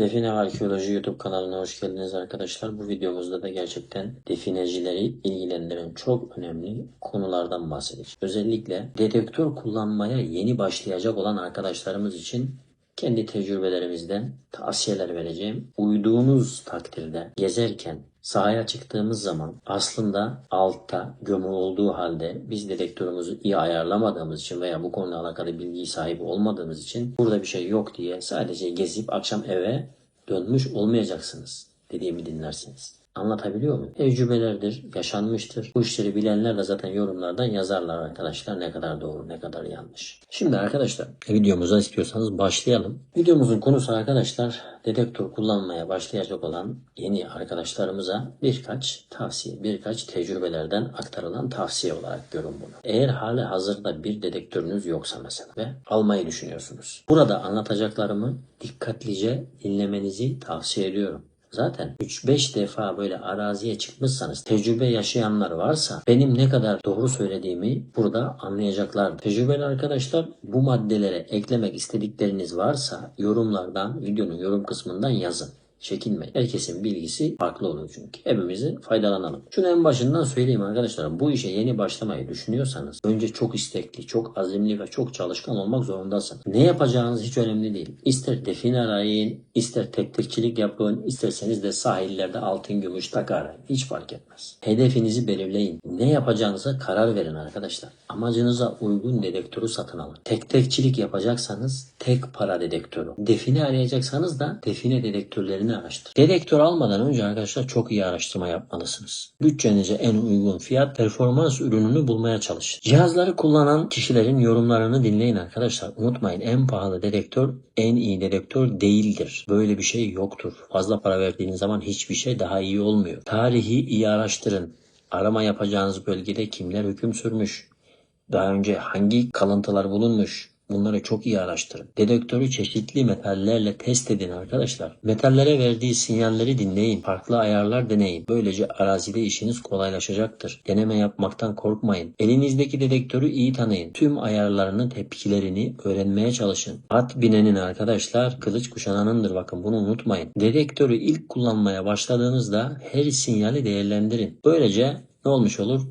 Define Arkeoloji YouTube kanalına hoş geldiniz arkadaşlar. Bu videomuzda da gerçekten definecileri ilgilendiren çok önemli konulardan bahsedeceğiz. Özellikle dedektör kullanmaya yeni başlayacak olan arkadaşlarımız için kendi tecrübelerimizden tavsiyeler vereceğim. Uyduğunuz takdirde gezerken sahaya çıktığımız zaman aslında altta gömü olduğu halde biz dedektörümüzü iyi ayarlamadığımız için veya bu konuyla alakalı bilgi sahibi olmadığımız için burada bir şey yok diye sadece gezip akşam eve dönmüş olmayacaksınız dediğimi dinlersiniz. Anlatabiliyor muyum? Tecrübelerdir, yaşanmıştır. Bu işleri bilenler de zaten yorumlardan yazarlar arkadaşlar ne kadar doğru, ne kadar yanlış. Şimdi arkadaşlar videomuza istiyorsanız başlayalım. Videomuzun konusu arkadaşlar dedektör kullanmaya başlayacak olan yeni arkadaşlarımıza birkaç tavsiye, birkaç tecrübelerden aktarılan tavsiye olarak görün bunu. Eğer hali hazırda bir dedektörünüz yoksa mesela ve almayı düşünüyorsunuz. Burada anlatacaklarımı dikkatlice dinlemenizi tavsiye ediyorum. Zaten 3-5 defa böyle araziye çıkmışsanız tecrübe yaşayanlar varsa benim ne kadar doğru söylediğimi burada anlayacaklar. Tecrübeli arkadaşlar bu maddelere eklemek istedikleriniz varsa yorumlardan videonun yorum kısmından yazın. Çekinmeyin. Herkesin bilgisi farklı olur çünkü. Hepimizin faydalanalım. Şunu en başından söyleyeyim arkadaşlar. Bu işe yeni başlamayı düşünüyorsanız önce çok istekli, çok azimli ve çok çalışkan olmak zorundasınız. Ne yapacağınız hiç önemli değil. İster define arayın, ister tektirçilik yapın, isterseniz de sahillerde altın gümüş tak arayın. Hiç fark etmez. Hedefinizi belirleyin. Ne yapacağınıza karar verin arkadaşlar. Amacınıza uygun dedektörü satın alın. Tek tekçilik yapacaksanız tek para dedektörü. Define arayacaksanız da define dedektörlerini araştırın. Dedektör almadan önce arkadaşlar çok iyi araştırma yapmalısınız. Bütçenize en uygun fiyat performans ürününü bulmaya çalışın. Cihazları kullanan kişilerin yorumlarını dinleyin arkadaşlar. Unutmayın en pahalı dedektör en iyi dedektör değildir. Böyle bir şey yoktur. Fazla para verdiğiniz zaman hiçbir şey daha iyi olmuyor. Tarihi iyi araştırın. Arama yapacağınız bölgede kimler hüküm sürmüş? Daha önce hangi kalıntılar bulunmuş? Bunları çok iyi araştırın. Dedektörü çeşitli metallerle test edin arkadaşlar. Metallere verdiği sinyalleri dinleyin. Farklı ayarlar deneyin. Böylece arazide işiniz kolaylaşacaktır. Deneme yapmaktan korkmayın. Elinizdeki dedektörü iyi tanıyın. Tüm ayarlarını, tepkilerini öğrenmeye çalışın. At binenin arkadaşlar kılıç kuşananındır bakın bunu unutmayın. Dedektörü ilk kullanmaya başladığınızda her sinyali değerlendirin. Böylece ne olmuş olur?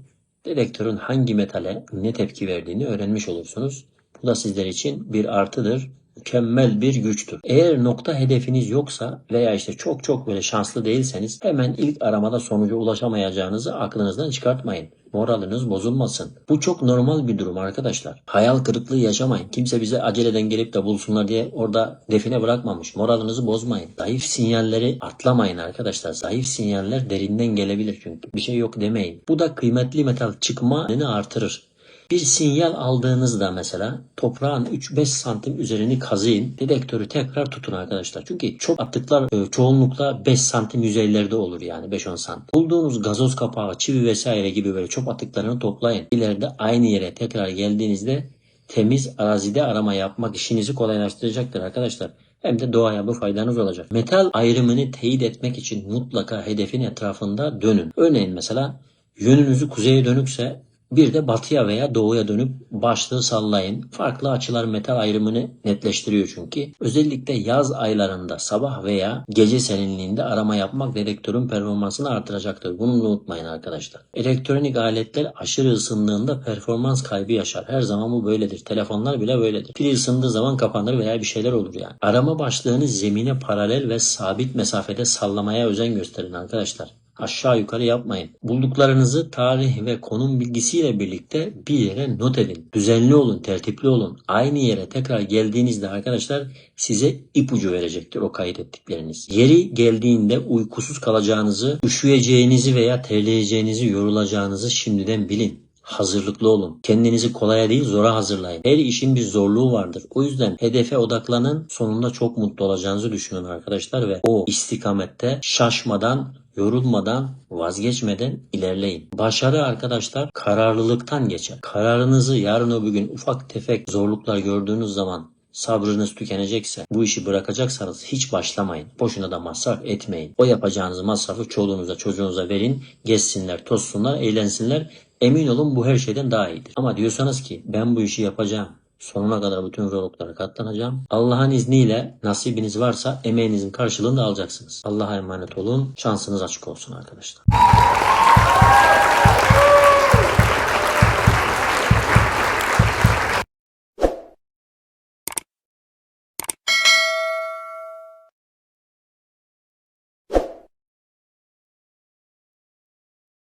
Dedektörün hangi metale ne tepki verdiğini öğrenmiş olursunuz. Bu da sizler için bir artıdır. Mükemmel bir güçtür. Eğer nokta hedefiniz yoksa veya işte çok çok böyle şanslı değilseniz hemen ilk aramada sonuca ulaşamayacağınızı aklınızdan çıkartmayın. Moraliniz bozulmasın. Bu çok normal bir durum arkadaşlar. Hayal kırıklığı yaşamayın. Kimse bize aceleden gelip de bulsunlar diye orada define bırakmamış. Moralinizi bozmayın. Zayıf sinyalleri atlamayın arkadaşlar. Zayıf sinyaller derinden gelebilir çünkü. Bir şey yok demeyin. Bu da kıymetli metal çıkmanını artırır. Bir sinyal aldığınızda mesela toprağın 3-5 santim üzerini kazıyın. Dedektörü tekrar tutun arkadaşlar. Çünkü çok atıklar e, çoğunlukla 5 santim yüzeylerde olur yani 5-10 santim. Bulduğunuz gazoz kapağı, çivi vesaire gibi böyle çok atıklarını toplayın. İleride aynı yere tekrar geldiğinizde temiz arazide arama yapmak işinizi kolaylaştıracaktır arkadaşlar hem de doğaya bu faydanız olacak. Metal ayrımını teyit etmek için mutlaka hedefin etrafında dönün. Örneğin mesela yönünüzü kuzeye dönükse bir de batıya veya doğuya dönüp başlığı sallayın. Farklı açılar metal ayrımını netleştiriyor çünkü. Özellikle yaz aylarında sabah veya gece serinliğinde arama yapmak dedektörün performansını artıracaktır. Bunu unutmayın arkadaşlar. Elektronik aletler aşırı ısındığında performans kaybı yaşar. Her zaman bu böyledir. Telefonlar bile böyledir. Pil ısındığı zaman kapanır veya bir şeyler olur yani. Arama başlığını zemine paralel ve sabit mesafede sallamaya özen gösterin arkadaşlar aşağı yukarı yapmayın. Bulduklarınızı tarih ve konum bilgisiyle birlikte bir yere not edin. Düzenli olun, tertipli olun. Aynı yere tekrar geldiğinizde arkadaşlar size ipucu verecektir o kaydettikleriniz. Yeri geldiğinde uykusuz kalacağınızı, üşüyeceğinizi veya terleyeceğinizi, yorulacağınızı şimdiden bilin hazırlıklı olun. Kendinizi kolaya değil zora hazırlayın. Her işin bir zorluğu vardır. O yüzden hedefe odaklanın. Sonunda çok mutlu olacağınızı düşünün arkadaşlar ve o istikamette şaşmadan yorulmadan, vazgeçmeden ilerleyin. Başarı arkadaşlar kararlılıktan geçer. Kararınızı yarın öbür gün ufak tefek zorluklar gördüğünüz zaman sabrınız tükenecekse, bu işi bırakacaksanız hiç başlamayın. Boşuna da masraf etmeyin. O yapacağınız masrafı çoluğunuza, çocuğunuza verin. Gezsinler, tozsunlar, eğlensinler. Emin olun bu her şeyden daha iyidir. Ama diyorsanız ki ben bu işi yapacağım. Sonuna kadar bütün zorluklara katlanacağım. Allah'ın izniyle nasibiniz varsa emeğinizin karşılığını da alacaksınız. Allah'a emanet olun. Şansınız açık olsun arkadaşlar.